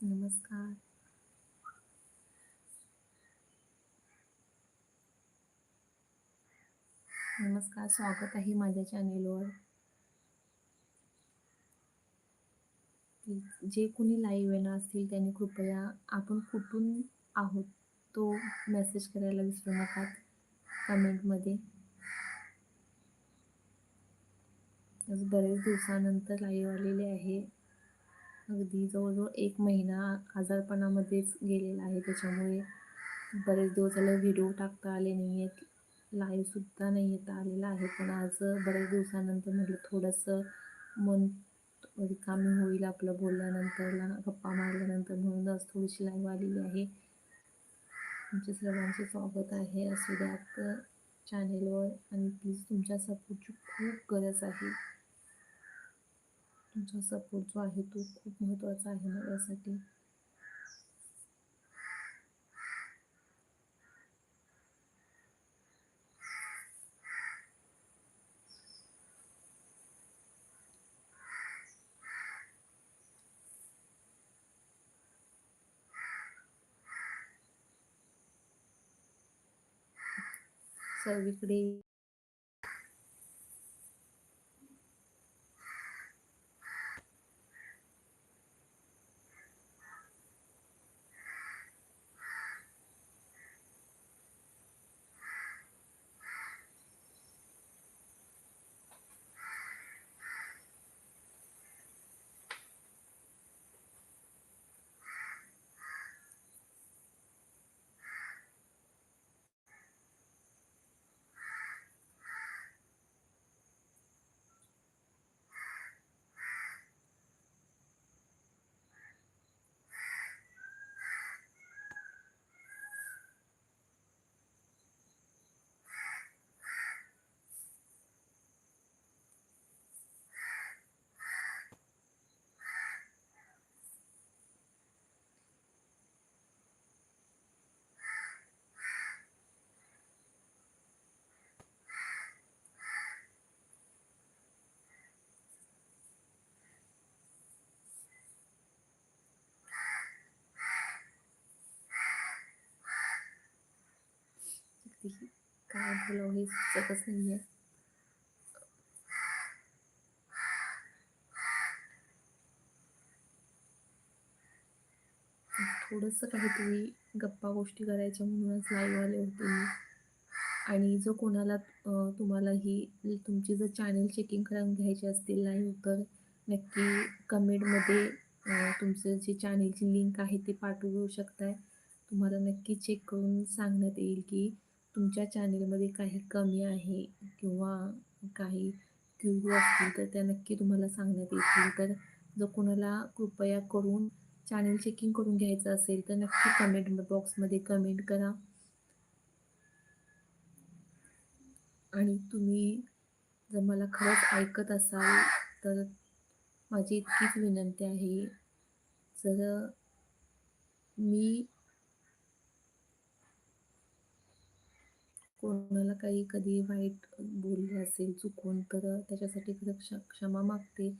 नमस्कार. नमस्कार स्वागत आहे माझ्या चॅनेलवर जे कोणी लाईव्ह येणार असतील त्यांनी कृपया आपण कुठून आहोत तो मेसेज करायला विसरू नका कमेंटमध्ये बरेच दिवसानंतर लाईव्ह आलेले आहे. अगदी जवळजवळ एक महिना आजारपणामध्येच गेलेला आहे. त्याच्यामुळे बरेच दिवस झाले व्हिडिओ टाकता आले नाही आहेत लाईव्हसुद्धा नाही येता आलेला आहे. पण आज बऱ्याच दिवसानंतर म्हटलं थोडंसं मन रिकामी होईल आपलं बोलल्यानंतरला गप्पा मारल्यानंतर म्हणून आज थोडीशी लाईव्ह आलेली आहे. तुमचे सर्वांचे स्वागत आहे. असू द्यात चॅनेलवर आणि प्लीज तुमच्या सपोर्टची खूप गरज आहे. तुमचा सपोर्ट जो आहे तो खूप महत्त्वाचा आहे माझ्यासाठी सर्वीकडे काय हे सुचतच नाही आहे थोडंसं काहीतरी गप्पा गोष्टी करायच्या म्हणूनच लाईव्ह आले होते मी. आणि जो कोणाला तुम्हाला ही तुमची जर चॅनल चेकिंग करून घ्यायची असतील लाईव्ह तर नक्की कमेंटमध्ये तुमचं जे चॅनलची लिंक आहे ते पाठवू शकताय. तुम्हाला नक्की चेक करून सांगण्यात येईल की तुमच्या चॅनेलमध्ये काही कमी आहे किंवा काही क्यू असतील तर त्या नक्की तुम्हाला सांगण्यात येतील. तर जर कोणाला कृपया करून चॅनल चेकिंग करून घ्यायचं असेल तर नक्की कमेंट बॉक्समध्ये कमेंट करा. आणि तुम्ही जर मला खरंच ऐकत असाल तर माझी इतकीच विनंती आहे. जर मी कोणाला काही कधी वाईट बोलले असेल चुकून तर त्याच्यासाठी खरं क्ष क्षमा मागते.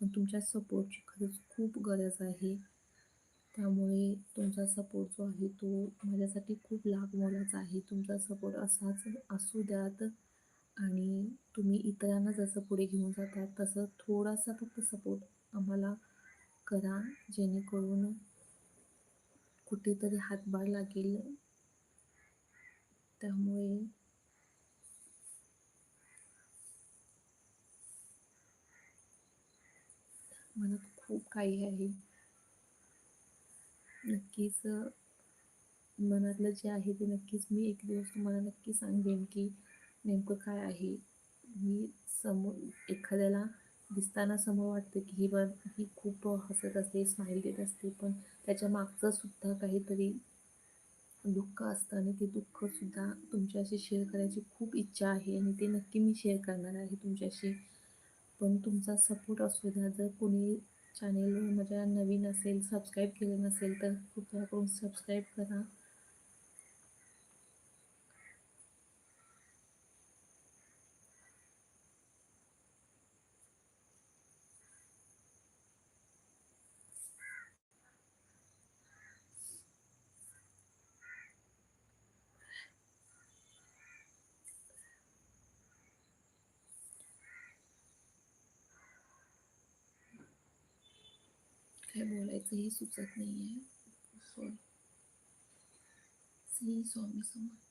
पण तुमच्या सपोर्टची खरंच खूप गरज आहे. त्यामुळे तुमचा सपोर्ट जो आहे तो माझ्यासाठी खूप लाभ मोलाचा आहे. तुमचा सपोर्ट असाच असू द्यात आणि तुम्ही इतरांना जसं पुढे घेऊन जातात तसं थोडासा फक्त सपोर्ट आम्हाला करा. जेणेकरून कुठेतरी हातभार लागेल. त्यामुळे मनात खूप काही आहे. नक्कीच मनातलं जे आहे ते नक्कीच मी एक दिवस तुम्हाला नक्की सांगेन की नेमकं काय आहे. मी समोर एखाद्याला दिसताना समोर वाटतं की ही बन ही खूप हसत असते स्माईल देत असते पण त्याच्या मागचं सुद्धा काहीतरी दुःख असतं आणि ते दुःखसुद्धा तुमच्याशी शेअर करायची खूप इच्छा आहे आणि ते नक्की मी शेअर करणार आहे तुमच्याशी. पण तुमचा सपोर्ट असू द्या जर कोणी चॅनेलवर माझ्या नवीन असेल सबस्क्राईब केलं नसेल तर कृपया करून सबस्क्राईब करा. काय बोलायचं हे सुचत नाही आहे श्री स्वामी समर्थ।